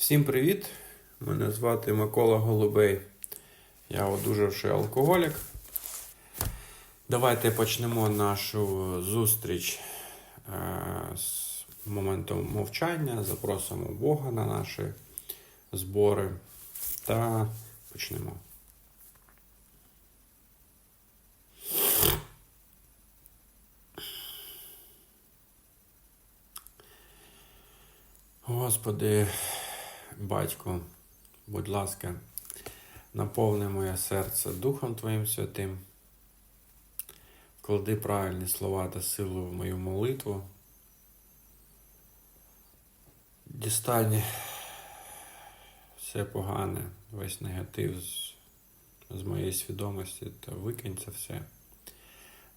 Всім привіт! Мене звати Микола Голубей. Я одужавший алкоголік. Давайте почнемо нашу зустріч е, з моменту мовчання. Запросимо Бога на наші збори та почнемо. Господи, батько, будь ласка, наповни моє серце Духом Твоїм Святим, клади правильні слова та силу в мою молитву. Дістань все погане, весь негатив з, з моєї свідомості та викинь це все.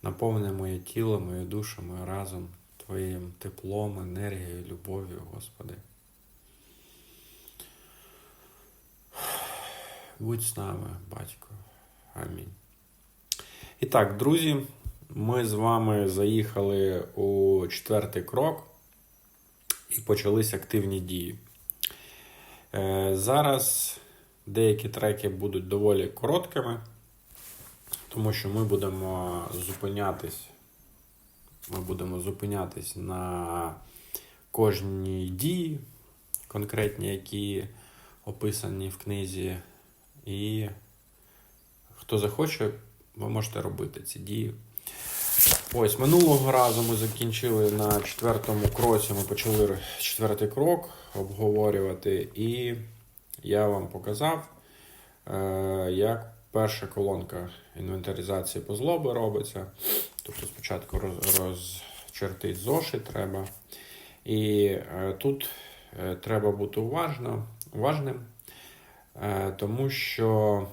Наповни моє тіло, мою душу, мою разум Твоїм теплом, енергією, любов'ю, Господи. Будь з нами, батько. Амінь. І так, друзі, ми з вами заїхали у четвертий крок і почались активні дії. Е, Зараз деякі треки будуть доволі короткими, тому що ми будемо зупинятись. Ми будемо зупинятись на кожній дії, конкретні, які описані в книзі. І хто захоче, ви можете робити ці дії. Ось минулого разу ми закінчили на четвертому кроці. Ми почали четвертий крок обговорювати, і я вам показав, е, як перша колонка інвентаризації по злоби робиться. Тобто спочатку роз, розчертити зошит треба. І е, тут е, треба бути уважно, уважним. Е, тому що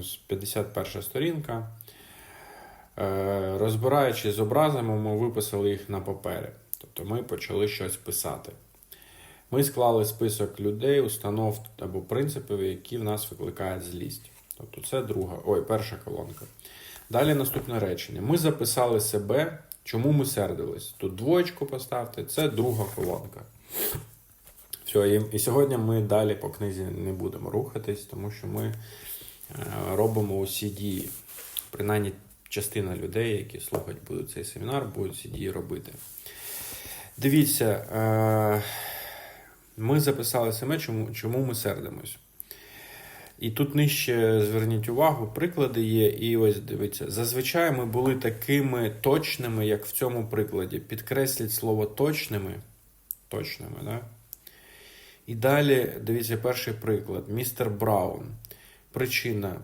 ось 51 сторінка. Е, Розбираючись з образами, ми виписали їх на папері. Тобто ми почали щось писати. Ми склали список людей, установ або принципів, які в нас викликають злість. Тобто це друга, ой, перша колонка. Далі наступне речення. Ми записали себе, чому ми сердились. Тут двоєчку поставте, це друга колонка. Все, і, сьогодні ми далі по книзі не будемо рухатись, тому що ми е, робимо усі дії. Принаймні, частина людей, які слухають будуть цей семінар, будуть ці дії робити. Дивіться, е, ми записали себе, чому, чому ми сердимось. І тут нижче зверніть увагу, приклади є, і ось дивіться, зазвичай ми були такими точними, як в цьому прикладі. Підкресліть слово точними. Точними, да? І далі, дивіться, перший приклад. Містер Браун. Причина.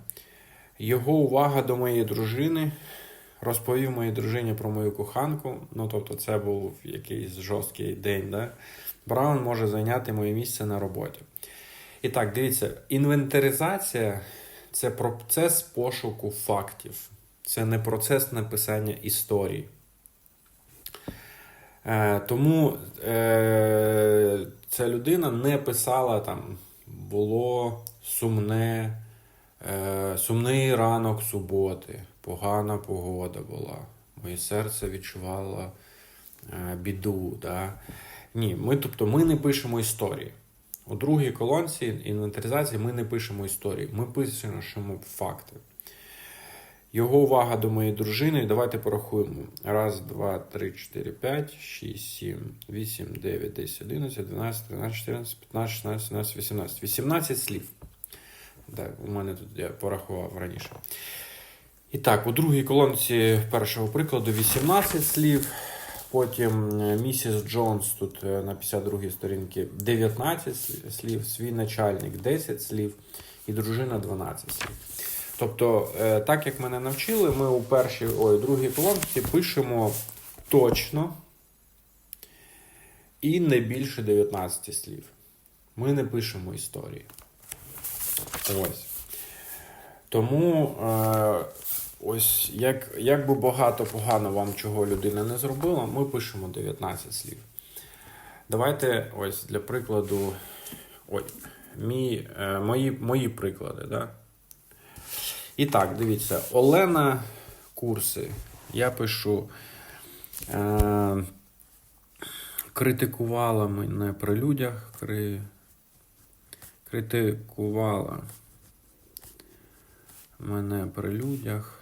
Його увага до моєї дружини. Розповів моїй дружині про мою коханку. Ну, тобто, це був якийсь жорсткий день. Да? Браун може зайняти моє місце на роботі. І так, дивіться, інвентаризація це процес пошуку фактів. Це не процес написання історій. Е, тому е, ця людина не писала там, було сумне, е, сумний ранок суботи, погана погода була. Моє серце відчувало біду. Да? Ні, ми, тобто, ми не пишемо історії. У другій колонці інвентаризації ми не пишемо історії, ми пишемо факти. Його увага до моєї дружини. Давайте порахуємо. Раз, два, три, чотири, п'ять, шість, сім, вісім, дев'ять, десять, одинадцять, дванадцять, тринадцять, чотирнадцять, п'ятнадцять, шістнадцять, сімнадцять, вісімнадцять. Вісімнадцять слів. Так, у мене тут я порахував раніше. І так, у другій колонці першого прикладу 18 слів. Потім е, місіс Джонс тут е, на 52 сторінці 19 слів, свій начальник 10 слів і дружина 12 слів. Тобто, е, так як мене навчили, ми у першій, ой, другій колонці пишемо точно і не більше 19 слів. Ми не пишемо історії. Ось. Тому е, ось як, як би багато погано вам чого людина не зробила, ми пишемо 19 слів. Давайте ось для прикладу, ой, мій, е, мої, мої приклади. Да? І так, дивіться, Олена курси. Я пишу. Е, критикувала мене при людях, кри, критикувала мене при людях.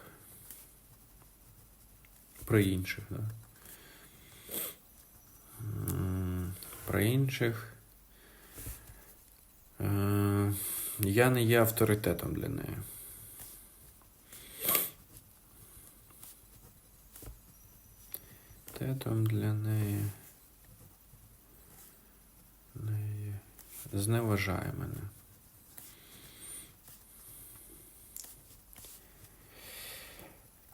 При інших, да. М, При інших. Е, Я не є авторитетом для неї. Авторитетом для неї. неї. Зневажає мене.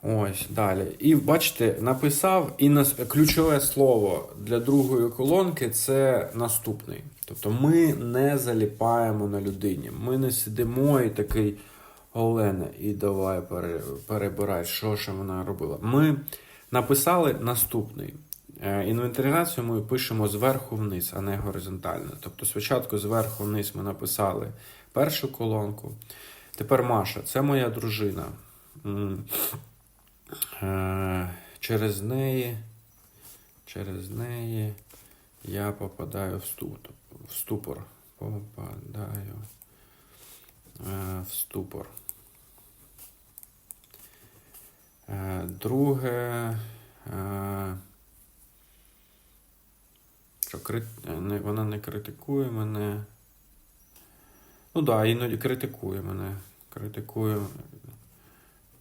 Ось далі. І бачите, написав, і нас ключове слово для другої колонки це наступний. Тобто ми не заліпаємо на людині. Ми не сидимо і такий Олена, і давай перебирай, що ж вона робила. Ми написали наступний. Е, Інвентаризацію ми пишемо зверху вниз, а не горизонтально. Тобто спочатку зверху вниз ми написали першу колонку. Тепер Маша, це моя дружина. Е, Через неї, через неї я попадаю в ступор. Попадаю е, в ступор. Е, Друге. е, Що крит... е, вона не критикує мене. Ну так, да, іноді критикує мене. Критикує,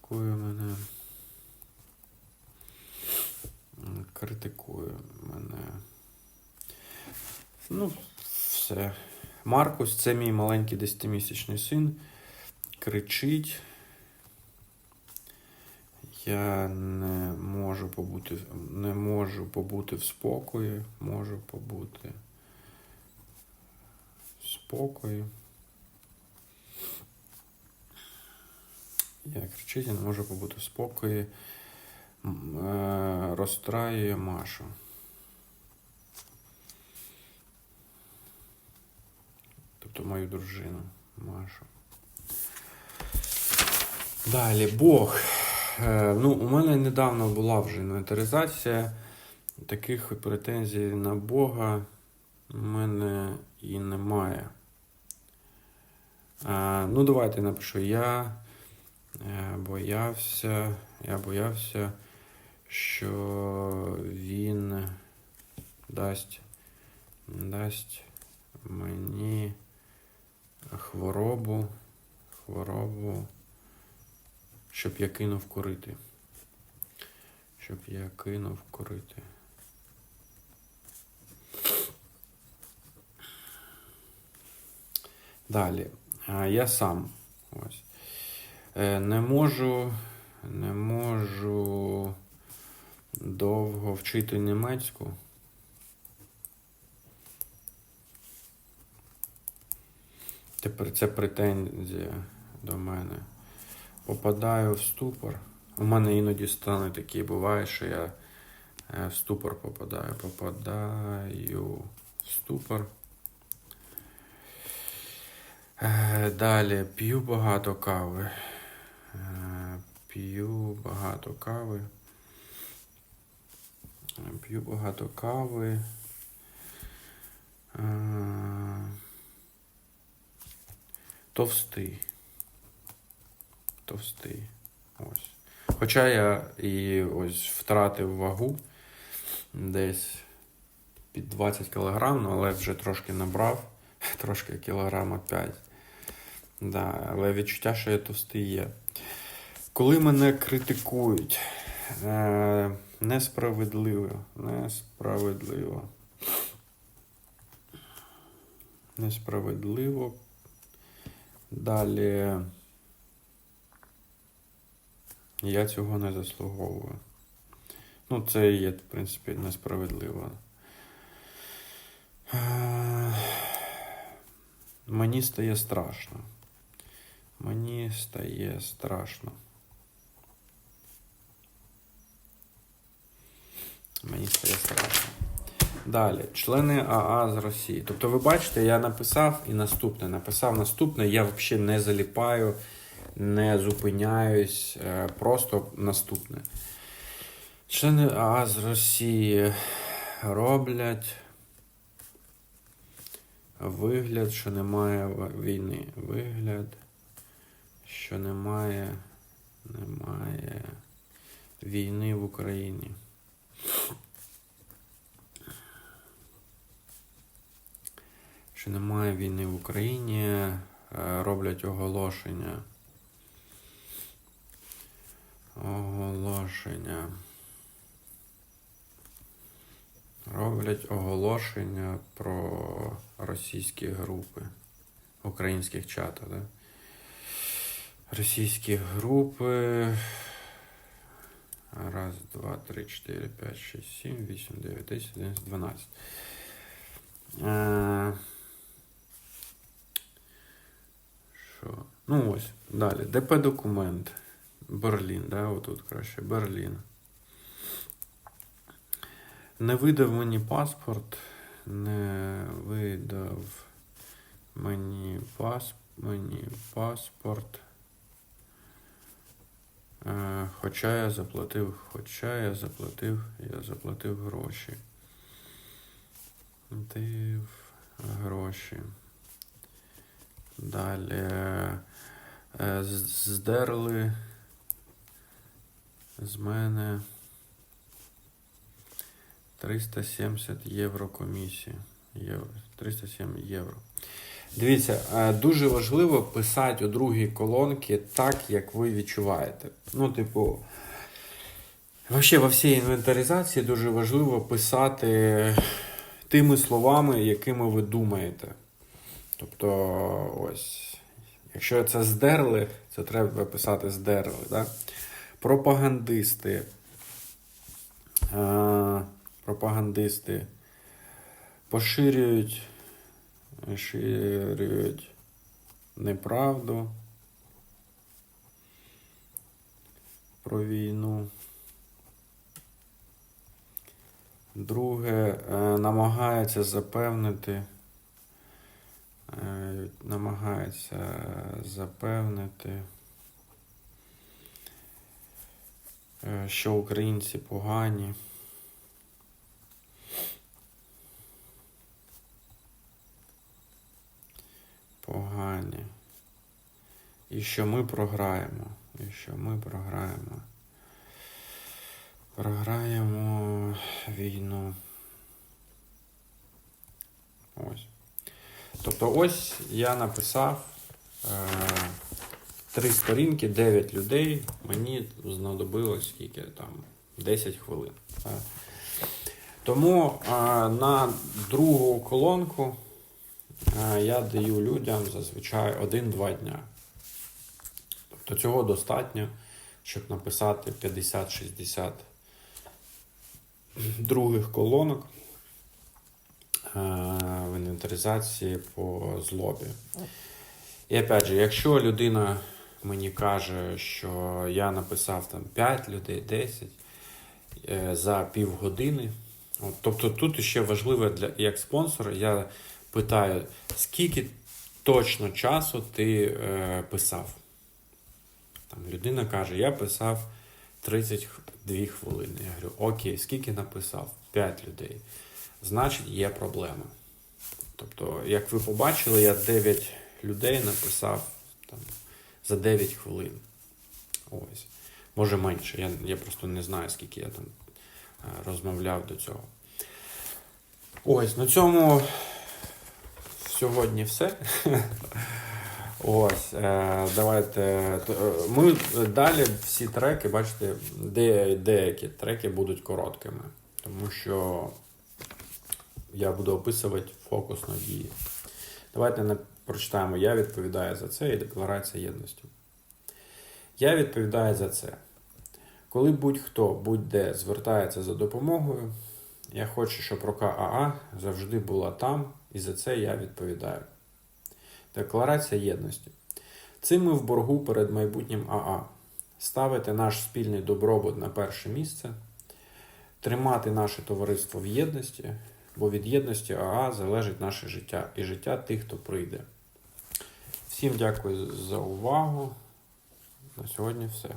критикує мене. Критикує мене. Ну, все. Маркус, це мій маленький 10-місячний син. Кричить. Я не можу побути, не можу побути в спокої. Можу побути в спокої. Я кричить, я не можу побути в спокої. Е, Розстраює Машу. Тобто мою дружину Машу. Далі Бог. Е, Ну, у мене недавно була вже інвентаризація. Таких претензій на Бога у мене і немає. Е, Ну, давайте напишу. Я е, боявся, я боявся, що він дасть, дасть мені хворобу, хворобу, щоб я кинув курити. Щоб я кинув курити. Далі. Я сам. Ось. Е, Не можу, не можу довго вчити німецьку. Тепер це претензія до мене. Попадаю в ступор. У мене іноді стани такі буває, що я е, в ступор попадаю. Попадаю в ступор. Е, Далі п'ю багато кави. Е, П'ю багато кави. П'ю багато кави. Товстий. Товстий. Ось. Хоча я і ось втратив вагу десь під 20 кг, ну, але вже трошки набрав, трошки кілограма 5. Да, але відчуття, що я товстий є. Коли мене критикують, е, несправедливо, несправедливо. Несправедливо. Далі. Я цього не заслуговую. Ну, це є, в принципі, несправедливо. Е, Мені стає страшно. Мені стає страшно. Мені стає страшно. Далі, члени АА з Росії. Тобто, ви бачите, я написав і наступне. Написав наступне, я взагалі не заліпаю, не зупиняюсь, е, просто наступне. Члени АА з Росії роблять. Вигляд, що немає війни. Вигляд, що немає, немає війни в Україні. Що немає війни в Україні, е, роблять оголошення. Оголошення. Роблять оголошення про російські групи українських чатах, да? Російські групи. Раз, два, три, чотири, п'ять, шість, сім, вісім, дев'ять, десять, одинадцять, дванадцять. Е, Що? Ну ось, далі. ДП документ. Берлін, да, отут краще. Берлін. Не видав мені паспорт. Не видав мені пас, мені паспорт. Е, Хоча я заплатив, хоча я заплатив, я заплатив гроші. Платив гроші. Далі е, здерли з мене 370 євро комісії. Євро, 307 євро. Дивіться, е, дуже важливо писати у другій колонці так, як ви відчуваєте. Ну, типу, Вообще, во всій інвентаризації дуже важливо писати тими словами, якими ви думаєте. Тобто, ось, якщо це здерли, це треба писати здерли. Да? Пропагандисти. Пропагандисти поширюють, поширюють неправду про війну. Друге, е, намагається запевнити, е, намагається запевнити, е, що українці погані. Погані. І що ми програємо. І що ми програємо. Програємо війну. Ось. Тобто ось я написав е, три сторінки, 9 людей. Мені знадобилось скільки там 10 хвилин. Тому на другу колонку я даю людям зазвичай 1-2 дня. Тобто цього достатньо, щоб написати 50-60 других колонок в інвентаризації по злобі. І опять же, якщо людина мені каже, що я написав там 5 людей, 10 е, за півгодини. От, тобто тут ще важливо для як спонсора, я питаю, скільки точно часу ти е, писав. Там людина каже, я писав 32 хвилини. Я говорю, окей, скільки написав? 5 людей. Значить, є проблема. Тобто, як ви побачили, я 9 людей написав там, за 9 хвилин. Ось. Може менше. Я, я просто не знаю, скільки я там е, розмовляв до цього. Ось, на цьому сьогодні все. Ось, е, давайте. е, Ми далі всі треки, бачите, де, деякі треки будуть короткими, тому що я буду описувати фокус на дії. Давайте прочитаємо. Я відповідаю за це і декларація єдності. Я відповідаю за це. Коли будь-хто будь-де звертається за допомогою, я хочу, щоб рука АА завжди була там, і за це я відповідаю. Декларація єдності. Цим ми в боргу перед майбутнім АА. Ставити наш спільний добробут на перше місце, тримати наше товариство в єдності, бо від єдності АА залежить наше життя і життя тих, хто прийде. Всім дякую за увагу. На сьогодні все.